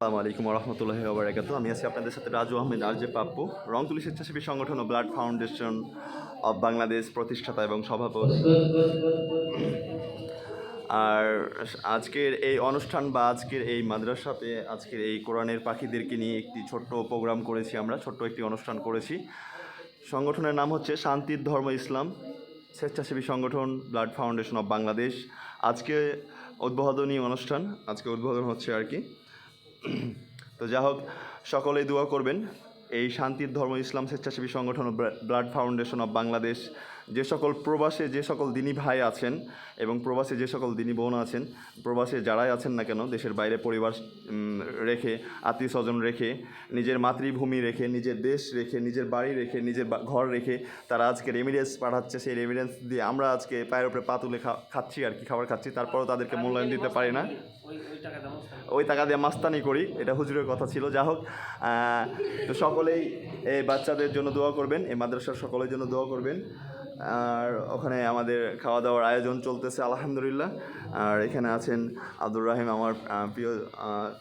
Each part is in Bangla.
আসসালামু আলাইকুম রহমতুল্লাহি ওবরাকাতু আমি আছি আপনাদের সাথে রাজু আহমেদ আর যে পাপ্পু। রংতুলি স্বেচ্ছাসেবী সংগঠন ও ব্লাড ফাউন্ডেশন অব বাংলাদেশ প্রতিষ্ঠাতা এবং সভাপতি। আর আজকের এই অনুষ্ঠান বা আজকের এই মাদ্রাসাতে আজকের এই কোরআনের পাখিদেরকে নিয়ে একটি ছোট্ট প্রোগ্রাম করেছি আমরা, ছোট্ট একটি অনুষ্ঠান করেছি। সংগঠনের নাম হচ্ছে শান্তির ধর্ম ইসলাম, স্বেচ্ছাসেবী সংগঠন, ব্লাড ফাউন্ডেশন অব বাংলাদেশ। আজকে উদ্বোধনী অনুষ্ঠান, আজকে উদ্বোধন হচ্ছে আর কি। তো যা হোক, সকলেই দোয়া করবেন। এই শান্তির ধর্ম, ইসলাম স্বেচ্ছাসেবী সংগঠন ব্লাড ফাউন্ডেশন অব বাংলাদেশ যে সকল প্রবাসে যে সকল দিনী ভাই আছেন এবং প্রবাসে যে সকল দিনী বোন আছেন প্রবাসে যারাই আছেন না কেন দেশের বাইরে পরিবার রেখে আত্মীয় স্বজন রেখে নিজের মাতৃভূমি রেখে নিজের দেশ রেখে নিজের বাড়ি রেখে নিজের ঘর রেখে তারা আজকে রেমিডেন্স পাঠাচ্ছে সেই রেমিডেন্স দিয়ে আমরা আজকে পায়ের উপরে পা তুলে খা- খাচ্ছি আর কি খাবার খাচ্ছি। তারপরও তাদেরকে মূল্যায়ন দিতে পারি না। ওই টাকা দিয়ে মাস্তানি করি? এটা হুজুরের কথা ছিল। যা হোক তো সকলেই এই বাচ্চাদের জন্য দোয়া করবেন এই মাদ্রাসার সকলের জন্য দোয়া করবেন। আর ওখানে আমাদের খাওয়া দাওয়ার আয়োজন চলতেছে, আলহামদুলিল্লাহ। আর এখানে আছেন আব্দুর রাহিম, আমার প্রিয়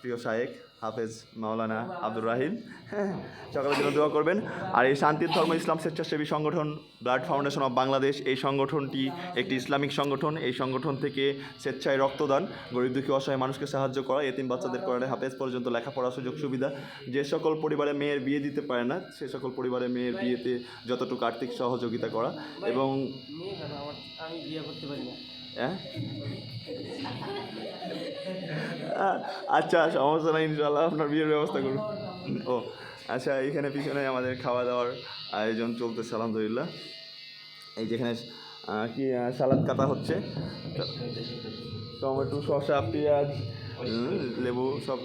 প্রিয় শায়েক। হাফেজ মাওলানা আব্দুর রাহিম। হ্যাঁ সকলের জন্য দোয়া করবেন। আর এই শান্তির ধর্ম ইসলাম স্বেচ্ছাসেবী সংগঠন ব্লাড ফাউন্ডেশন অফ বাংলাদেশ এই সংগঠনটি একটি ইসলামিক সংগঠন। এই সংগঠন থেকে স্বেচ্ছায় রক্তদান গরিব দুঃখী অসহায় মানুষকে সাহায্য করা এতিম বাচ্চাদের কোরআনে হাফেজ পর্যন্ত লেখাপড়া সুযোগ সুবিধা। যে সকল পরিবারে মেয়ের বিয়ে দিতে পারে না সে সকল পরিবারে মেয়ের বিয়েতে যতটুকু আর্থিক সহযোগিতা করা এবং মেয়ে কেন আমার আমি বিয়ে করতে পারি না। হ্যাঁ আচ্ছা সমস্যা নাই ইনশাল্লাহ আপনার বিয়ের ব্যবস্থা করুন। ও আচ্ছা এখানে পিছনে আমাদের খাওয়া দাওয়ার আয়োজন চলতেছে, আলহামদুলিল্লাহ। এই যেখানে কি সালাদ কাটা হচ্ছে। টমেটো, শসা, পেঁয়াজ লেবু, সব